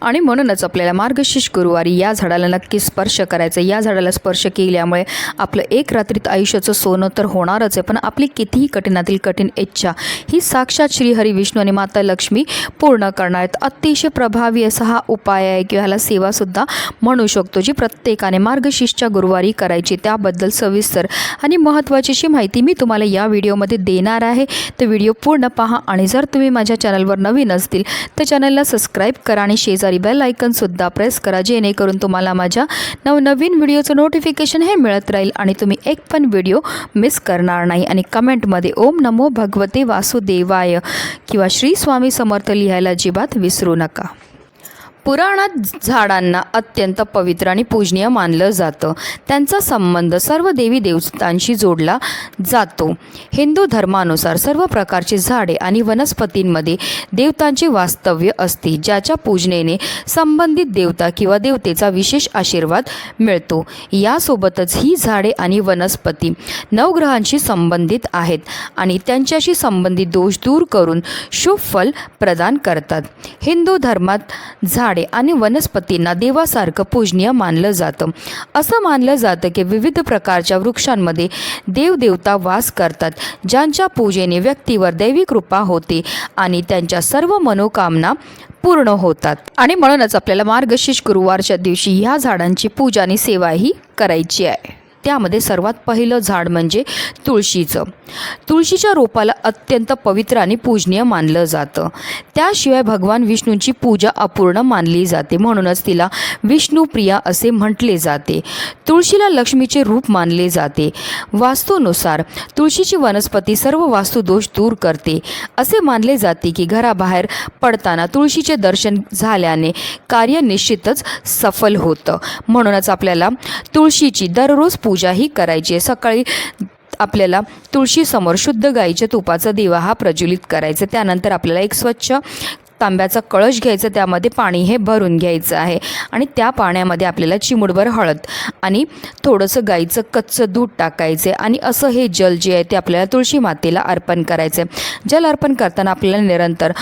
आणि म्हणूनच आपल्याला मार्गशीर्ष गुरुवारी या झाडाला नक्की स्पर्श करायचं या झाडाला स्पर्श केल्यामुळे आपलं एक रात्रीत आयुष्याचं सोनं तर होणारच आहे. पण आपली कितीही कठीणातील कठीण इच्छा ही साक्षात श्रीहरी विष्णू आणि माता लक्ष्मी पूर्ण करणार आहेत. अतिशय प्रभावी असा हा उपाय आहे किंवा ह्याला सेवासुद्धा म्हणू शकतो जी प्रत्येकाने मार्गशीर्षच्या गुरुवारी करायची. त्याबद्दल सविस्तर आणि महत्त्वाची अशी माहिती मी तुम्हाला या व्हिडिओमध्ये देणार आहे. तर व्हिडिओ पूर्ण पहा आणि जर तुम्ही माझ्या चॅनलवर नवीन असतील तर चॅनलला सबस्क्राईब करा आणि शेजारी बेल आयकनसुद्धा प्रेस करा जेणेकरून तुम्हाला माझ्या नवनवीन व्हिडिओचं नोटिफिकेशन हे मिळत राहील आणि तुम्ही एक पण व्हिडिओ मिस करणार नाही. आणि कमेंटमध्ये ओम नमो भगवते वासुदेवाय किंवा श्री स्वामी समर्थ लिहायला अजिबात विसरू नका. पुराणात झाडांना अत्यंत पवित्र आणि पूजनीय मानलं जातं. त्यांचा संबंध सर्व देवी देवतांशी जोडला जातो. हिंदू धर्मानुसार सर्व प्रकारची झाडे आणि वनस्पतींमध्ये देवतांचे वास्तव्य असते ज्याच्या पूजनेने संबंधित देवता किंवा देवतेचा विशेष आशीर्वाद मिळतो. यासोबतच ही झाडे आणि वनस्पती नवग्रहांशी संबंधित आहेत आणि त्यांच्याशी संबंधित दोष दूर करून शुभ फल प्रदान करतात. हिंदू धर्मात झाड झाडे आणि वनस्पतींना देवासारखं पूजनीय मानलं जातं. असं मानलं जातं की विविध प्रकारच्या वृक्षांमध्ये देवदेवता वास करतात ज्यांच्या पूजेने व्यक्तीवर दैवी कृपा होते आणि त्यांच्या सर्व मनोकामना पूर्ण होतात. आणि म्हणूनच आपल्याला मार्गशीर्ष गुरुवारच्या दिवशी ह्या झाडांची पूजा आणि सेवाही करायची आहे. त्यामध्ये सर्वात पहिलं झाड म्हणजे तुळशीचं. तुळशीच्या रोपाला अत्यंत पवित्र आणि पूजनीय मानलं जातं. त्याशिवाय भगवान विष्णूंची पूजा अपूर्ण मानली जाते. म्हणूनच तिला विष्णुप्रिया असे म्हटले जाते. तुळशीला लक्ष्मीचे रूप मानले जाते. वास्तूनुसार तुळशीची वनस्पती सर्व वास्तुदोष दूर करते. असे मानले जाते की घराबाहेर पडताना तुळशीचे दर्शन झाल्याने कार्य निश्चितच सफल होतं. म्हणूनच आपल्याला तुळशीची दररोज पूजाही करायची. आहे सकाळी आपल्याला तुळशीसमोर शुद्ध गाईच्या तुपाचा दिवा हा प्रज्वलित करायचा. त्यानंतर आपल्याला एक स्वच्छ तांब्याचा कळश घ्यायचा. त्यामध्ये पाणी हे भरून घ्यायचं आहे. आणि त्या पाण्यामध्ये आपल्याला चिमुडभर हळद आणि थोडंसं गाईचं कच्चं दूध टाकायचं आहे आणि असं हे जल जे आहे ते आपल्याला तुळशी मातेला अर्पण करायचं आहे जल अर्पण करताना आपल्याला निरंतर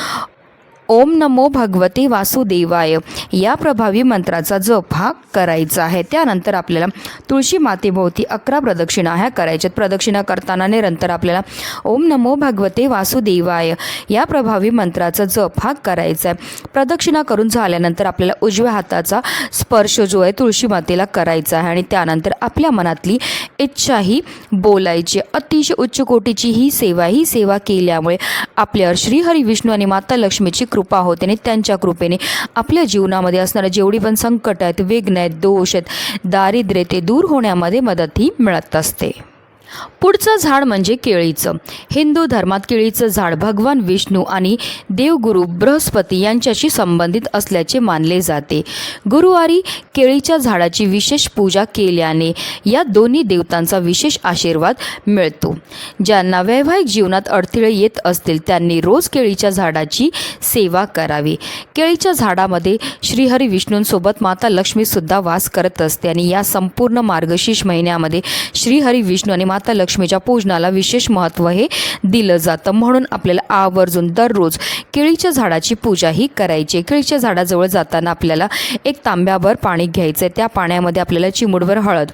ओम नमो भगवती वासुदेवाय. या प्रभावी मंत्राचा जप हा करायचा आहे. त्यानंतर आपल्याला तुळशी मातेभोवती अकरा प्रदक्षिणा ह्या करायच्यात प्रदक्षिणा करताना निरंतर आपल्याला ओम नमो भगवते वासुदेवाय. या प्रभावी मंत्राचा जप हा करायचा आहे. प्रदक्षिणा करून झाल्यानंतर आपल्याला उजव्या हाताचा स्पर्श जो आहे तुळशी मातेला करायचा आहे. आणि त्यानंतर आपल्या मनातली इच्छाही बोलायची. अतिशय उच्च कोटीची ही सेवा ही सेवा केल्यामुळे आपल्यावर श्रीहरी विष्णू आणि माता लक्ष्मीची कृपा होते आणि त्यांच्या कृपेने आपल्या जीवनामध्ये असणारे जेवढी पण संकट आहेत विघ्न आहेत दोष आहेत दारिद्र्य ते दूर होण्यामध्ये मदतही मिळत असते. पुढचं झाड म्हणजे केळीचं. हिंदू धर्मात केळीचं झाड भगवान विष्णू आणि देवगुरु बृहस्पती यांच्याशी संबंधित असल्याचे मानले जाते. गुरुवारी केळीच्या झाडाची विशेष पूजा केल्याने या दोन्ही देवतांचा विशेष आशीर्वाद मिळतो. ज्यांना वैवाहिक जीवनात अडथळे येत असतील त्यांनी रोज केळीच्या झाडाची सेवा करावी. केळीच्या झाडामध्ये श्रीहरी विष्णूंसोबत माता लक्ष्मीसुद्धा वास करत असते आणि या संपूर्ण मार्गशीर्ष महिन्यामध्ये श्रीहरी विष्णू आणि माता लक्ष्मीच्या पूजनाला विशेष महत्त्व हे दिलं जातं. म्हणून आपल्याला आवर्जून दररोज केळीच्या झाडाची पूजा ही करायची आहे. केळीच्या झाडाजवळ जाताना आपल्याला एक तांब्याभर पाणी घ्यायचं आहे त्या पाण्यामध्ये आपल्याला चिमुडभर हळद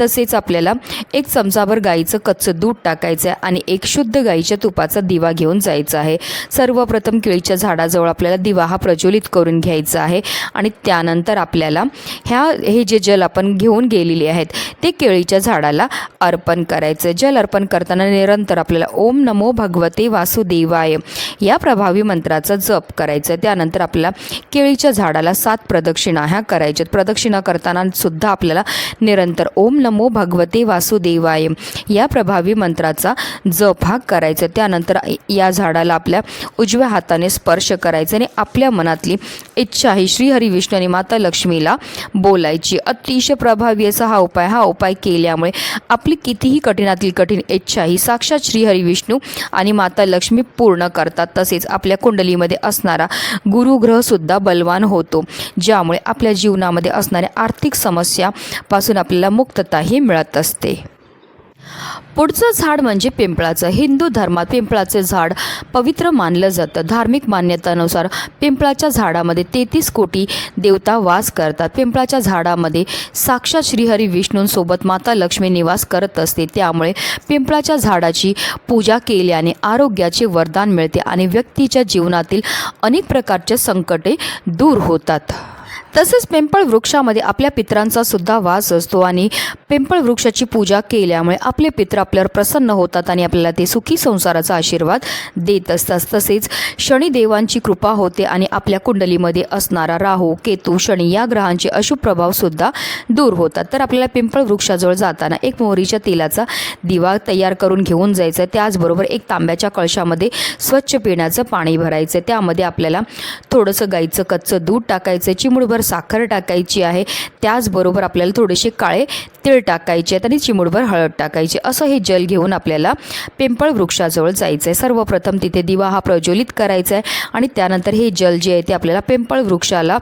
तसेच आपल्याला एक चमचाभर गाईचं कच्चं दूध टाकायचं आहे आणि एक शुद्ध गाईच्या तुपाचा दिवा घेऊन जायचा आहे. सर्वप्रथम केळीच्या झाडाजवळ आपल्याला दिवा हा प्रज्वलित करून घ्यायचा आहे आणि त्यानंतर आपल्याला ह्या हे जे जल आपण घेऊन गेलेले आहेत ते केळीच्या झाडाला अर्पण करायचं जल अर्पण करताना निरंतर आपल्याला ओम नमो भगवते वासुदेवाय. या प्रभावी मंत्राचा जप करायचं. त्यानंतर आपल्याला केळीच्या झाडाला सात प्रदक्षिणा ह्या करायच्यात प्रदक्षिणा करताना सुद्धा आपल्याला निरंतर ओम नमो भगवते वासुदेवाय. या प्रभावी मंत्राचा जप हा करायचा. त्यानंतर या झाडाला आपल्या उजव्या हाताने स्पर्श करायचा आणि आपल्या मनातली इच्छा ही श्रीहरी विष्णू आणि माता लक्ष्मीला बोलायची. अतिशय प्रभावी असा हा उपाय. हा उपाय केल्यामुळे आपली कितीही कठीणातील कठीण इच्छा ही साक्षात श्रीहरी विष्णू आणि माता लक्ष्मी पूर्ण करतात. तसेच आपल्या कुंडलीमध्ये असणारा गुरुग्रहसुद्धा बलवान होतो. ज्यामुळे आपल्या जीवनामध्ये असणाऱ्या आर्थिक समस्यापासून आपल्याला मुक्तताही मिळत असते. पुढचं झाड म्हणजे पिंपळाचं. हिंदू धर्मात पिंपळाचे झाड पवित्र मानलं जातं. धार्मिक मान्यतानुसार पिंपळाच्या झाडामध्ये तेहतीस कोटी देवता वास करतात. पिंपळाच्या झाडामध्ये साक्षात श्रीहरी विष्णूंसोबत माता लक्ष्मी निवास करत असते. त्यामुळे पिंपळाच्या झाडाची पूजा केल्याने आरोग्याचे वरदान मिळते आणि व्यक्तीच्या जीवनातील अनेक प्रकारचे संकटे दूर होतात. तसेच पिंपळ वृक्षामध्ये आपल्या पित्रांचा सुद्धा वास असतो आणि पिंपळ वृक्षाची पूजा केल्यामुळे आपले पित्र आपल्यावर प्रसन्न होतात आणि आपल्याला ते सुखी संसाराचा आशीर्वाद देत असतात. तसेच शनिदेवांची कृपा होते आणि आपल्या कुंडलीमध्ये असणारा राहू केतू शनी या ग्रहांचे अशुभ प्रभावसुद्धा दूर होतात. तर आपल्याला पिंपळ वृक्षाजवळ जाताना एक मोहरीच्या तेलाचा दिवा तयार करून घेऊन जायचं. आहे त्याचबरोबर एक तांब्याच्या कळशामध्ये स्वच्छ पिण्याचं पाणी भरायचं. आहे त्यामध्ये आपल्याला थोडंसं गाईचं कच्चं दूध टाकायचं. आहे चिमुडभर साखर टाकायची आहे. त्याचबरोबर आपल्याला थोडेसे काळे तीळ टाकायचे आहेत आणि चिमूडभर हळद टाकायची. असं हे जल घेऊन आपल्याला पिंपळ वृक्षाजवळ जायचं आहे सर्वप्रथम तिथे दिवा हा प्रज्वलित करायचा आहे आणि त्यानंतर हे जल जे आहे ते आपल्याला पिंपळ वृक्षाला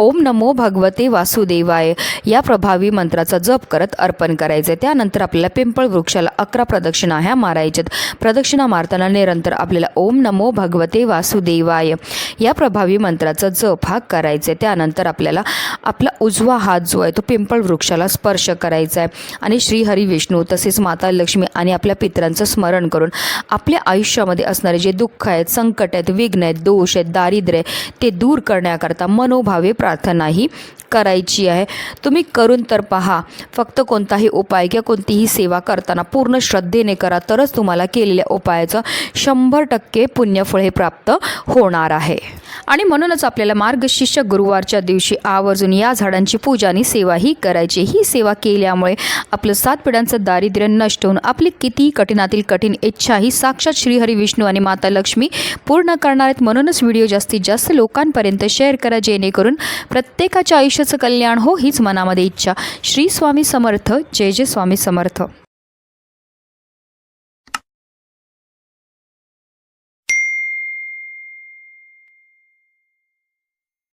ओम नमो भगवते वासुदेवाय. या प्रभावी मंत्राचा जप करत अर्पण करायचे त्यानंतर आपल्याला पिंपळ वृक्षाला अकरा प्रदक्षिणा ह्या मारायच्यात. प्रदक्षिणा मारताना निरंतर आपल्याला ओम नमो भगवते वासुदेवाय. या प्रभावी मंत्राचा जप हा करायचा आहे त्यानंतर आपल्याला आपला उजवा हात जो आहे तो पिंपळ वृक्षाला स्पर्श करायचा आहे आणि श्रीहरी विष्णू तसेच माता लक्ष्मी आणि आपल्या पितरांचं स्मरण करून आपल्या आयुष्यामध्ये असणारे जे दुःख आहेत संकट आहेत विघ्न आहेत दोष आहेत दारिद्र्य आहे, ते दूर करण्याकरता मनोभावे प्रार्थनाही करायची आहे. तुम्ही करून तर पहा. फक्त कोणताही उपाय किंवा कोणतीही सेवा करताना पूर्ण श्रद्धेने करा तरच तुम्हाला केलेल्या उपायाचं शंभर टक्के पुण्यफळ हे प्राप्त होणार आहे. आणि म्हणूनच आपल्याला मार्गशीर्ष गुरुवारच्या दिवशी आवर्जून या झाडांची पूजा आणि सेवाही करायची. ही सेवा केल्यामुळे आपलं सात पिढ्यांचं दारिद्र्य नष्ट होऊन आपली कितीही कठीणातील कठीण इच्छा ही साक्षात श्रीहरी विष्णू आणि माता लक्ष्मी पूर्ण करणार आहेत. म्हणूनच व्हिडिओ जास्तीत जास्त लोकांपर्यंत शेअर करा जेणेकरून प्रत्येकाच्या आयुष्याचं कल्याण हो हीच मनामध्ये इच्छा. श्री स्वामी समर्थ. जय जय स्वामी समर्थ.